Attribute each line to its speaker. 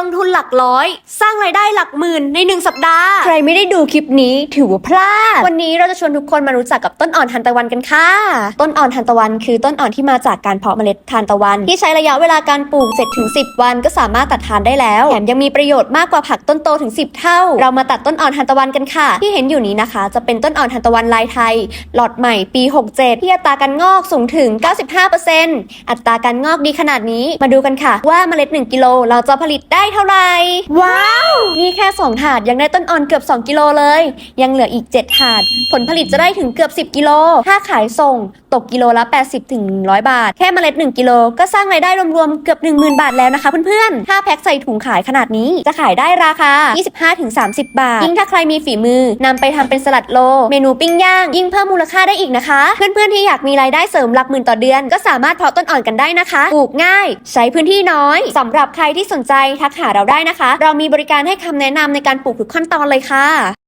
Speaker 1: ลงทุนหลักร้อย สร้างรายได้หลักหมื่นในหนึ่งสัปดาห์ ใครไม่ได้ดูคลิปนี้ถือว่าพลาด วันนี้เราจะชวนทุกคนมารู้จักกับต้นอ่อนทานตะวันกันค่ะ ต้นอ่อนทานตะวันคือต้นอ่อนที่มาจากการเพาะเมล็ดทานตะวัน ที่ใช้ระยะเวลาการปลูก 7-10 วัน ก็สามารถตัดทานได้แล้ว แถมยังมีประโยชน์มากกว่าผักต้นโตถึง 10 เท่า เรามาตัดต้นอ่อนทานตะวันกันค่ะ ที่เห็นอยู่นี้นะคะ จะเป็นต้นอ่อนทานตะวันลายไทย หลอดใหม่ปี 67 ที่อัตราการงอกสูงถึง 95%อัตราการงอกดีขนาดนี้ มาดูกันค่ะ ว่าเมล็ด 1 กิโลเราจะผลิตได้เท่าไหร่ ว้าว นี่แค่ 2 ถาดยังได้ต้นอ่อนเกือบ 2 กิโลเลย ยังเหลืออีก 7 ถาด ผลผลิตจะได้ถึงเกือบ 10 กิโล ถ้าขายส่ง ตกกิโลละ 80ถึง100 บาท แค่เมล็ด 1 กิโล ก็สร้างรายได้รวมๆ เกือบ 10,000 บาทแล้วนะคะเพื่อนๆ ถ้าแพ็คใส่ถุงขายขนาดนี้ จะขายได้ราคา 25-30 บาท ยิ่งถ้าใครมีฝีมือนำไปทำเป็นสลัดโล เมนูปิ้งย่าง ยิ่งเพิ่มมูลค่าได้อีกนะคะ เพื่อนๆที่อยากมีรายได้เสริมหลักหมื่นต่อเดือน ก็สามารถเพาะต้นอ่อนกันได้นะคะปลูกง่าย ใช้พื้นที่น้อยสำหรับใครที่สนใจทักหาเราได้นะคะ เรามีบริการให้คำแนะนำในการปลูกทุกขั้นตอนเลยค่ะ